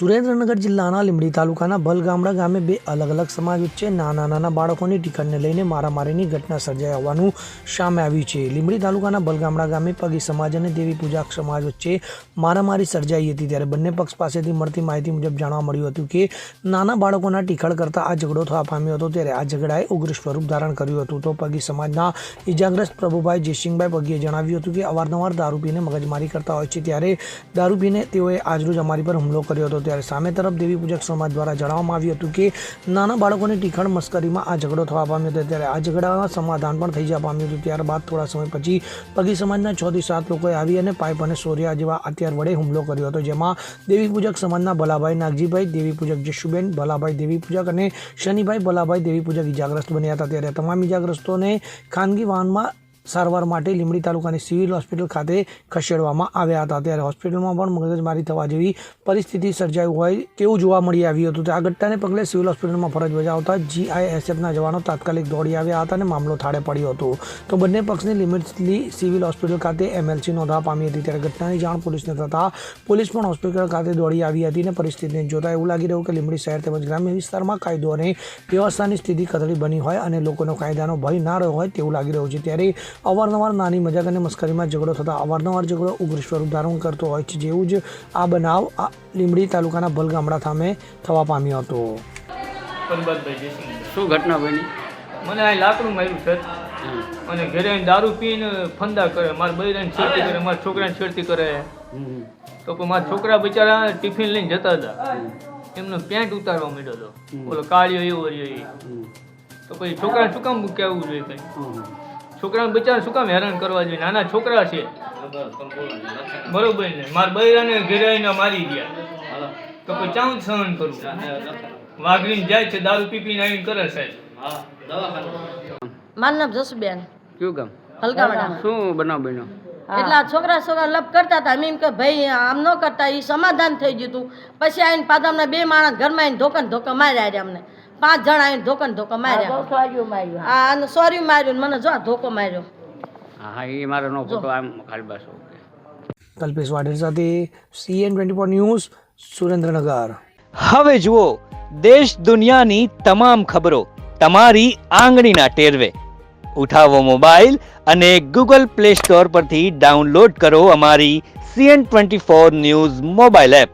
સુરેન્દ્રનગર જિલ્લાના લીંબડી તાલુકાના ભલગામડા ગામે બે અલગ અલગ સમાજ વચ્ચે નાના નાના બાળકોની ટિકટને લઈને મારામારીની ઘટના સર્જાઈ હોવાનું સામે આવ્યું છે. લીંબડી તાલુકાના ભલગામડા ગામે પગી સમાજ અને દેવી પૂજા સમાજ વચ્ચે મારામારી સર્જાઈ હતી ત્યારે બંને પક્ષ પાસેથી મળતી માહિતી મુજબ જાણવા મળ્યું હતું કે નાના બાળકોના ટીખળ કરતાં આ ઝઘડો થવા પામ્યો હતો ત્યારે આ ઝઘડાએ ઉગ્ર સ્વરૂપ ધારણ કર્યું હતું. તો પગી સમાજના ઇજાગ્રસ્ત પ્રભુભાઈ જયસિંહભાઈ પગીએ જણાવ્યું હતું કે અવારનવાર દારૂ પીને મગજમારી કરતા હોય છે ત્યારે દારૂ પીને તેઓએ આજરોજ અમારી પર હુમલો કર્યો હતો. ત્યારે સામે તરફ દેવી પૂજક સમાજ દ્વારા જણાવવામાં આવ્યું હતું કે નાના બાળકોની ટીખણ મસ્કરીમાં આ ઝઘડો થવા પામ્યો હતો. ત્યારે આ ઝઘડામાં સમાધાન પણ થઈ જવા પામ્યું હતું. ત્યારબાદ થોડા સમય પછી પગી સમાજના છ થી સાત લોકોએ આવી અને પાઇપ અને સોરિયા જેવા હથિયાર વડે હુમલો કર્યો હતો, જેમાં દેવી પૂજક સમાજના ભલાભાઈ નાગજીભાઈ, દેવી પૂજક જશુબેન, ભલાભાઈ દેવી પૂજક અને શનિભાઈ, ભલાભાઈ દેવી પૂજક ઇજાગ્રસ્ત બન્યા હતા. ત્યારે તમામ ઇજાગ્રસ્તોને ખાનગી વાહનમાં સારવાર માટે લીંબડી તાલુકાની સિવિલ હોસ્પિટલ ખાતે ખસેડવામાં આવ્યા હતા. ત્યારે હોસ્પિટલમાં પણ મગજમારી થવા જેવી પરિસ્થિતિ સર્જાઈ હોય તેવું જોવા મળી આવ્યું હતું. આ ઘટનાને પગલે સિવિલ હોસ્પિટલમાં ફરજ બજાવતા જીઆઈએસએફના જવાનો તાત્કાલિક દોડી આવ્યા હતા અને મામલો થાળે પડ્યો હતો. તો બંને પક્ષની લિમિટલી સિવિલ હોસ્પિટલ ખાતે એમએલસી નોંધવા પામી હતી. ત્યારે ઘટનાની જાણ પોલીસને થતાં પોલીસ પણ હોસ્પિટલ ખાતે દોડી આવી હતી અને પરિસ્થિતિને જોતા એવું લાગી રહ્યું કે લીંબડી શહેર તેમજ ગ્રામ્ય વિસ્તારમાં કાયદો અને વ્યવસ્થાની સ્થિતિ કથળી બની હોય અને લોકોનો કાયદાનો ભય ના રહ્યો હોય તેવું લાગી રહ્યું છે. ત્યારે અવારનવાર નાની મજાક અને મસ્કરીમાં ઝઘડો થતા અવારનવાર ઝઘડો ઉગ્ર સ્વરૂપ ધારણ કરતો હોય છે. જેવું જ આ બનાવ આ લીંબડી તાલુકાના ભલગામડા સામે થવા પામ્યો હતો. શું ઘટના બની? મને આ લાકડું માર્યું સર અને ઘરે આવીને દારૂ પીને ફંદા કરે. મારા બૈરાને છેડતી કરે મારા છોકરાને છેડતી કરે. તો પણ મારા છોકરા બિચારા ટિફિન લઈને જતા હતા. એમનો પેન્ટ ઉતારવા માંડ્યો હતો. ઓલો કાળિયો એવો રહ્યો તો પછી છોકરાને શું કામ કહેવું જોઈએ કંઈ. છોકરાને બિચારા શું કામ હેરાન કરવા જોઈએ? નાના છોકરા છે. બરોબર ને? મારા બૈરાને ઘરે આવીને મારી ગયા. તો પછી ચાઉં સહન કરું? વાઘરીને જાય છે દારૂ પી પીને આવીને કરે સાહેબ મારું નામ જસુબેન. કયું ગામ? હલકાવાડા શું બનાવ બન્યો? એટલે આ છોકરા છોકરા લપ કરતા હતા. અમે એમ કે ભાઈ આમ ન કરતા. એ સમાધાન થઈ ગયું હતું પછી આવીને પાદમના બે માણસ ઘરમાં આવીને ધોકન ધોકા માર્યા રહ્યા અમને. પાંચ જણા આવીને ધોકો ને ધોકો માર્યા. હા. અને સોરી માર્યું મને જો ધોકો માર્યો. હા એ મારો નો ફોટો આમ ખાલી બસ કલ્પેશ વાડેર સાથે CN twenty four news Surendranagar. હવે જુઓ દેશ દુનિયાની તમામ ખબરો તમારી આંગળીના ટેરવે. ઉઠાવો મોબાઈલ અને ગૂગલ પ્લે સ્ટોર પરથી ડાઉનલોડ કરો અમારી CN twenty four news mobile app.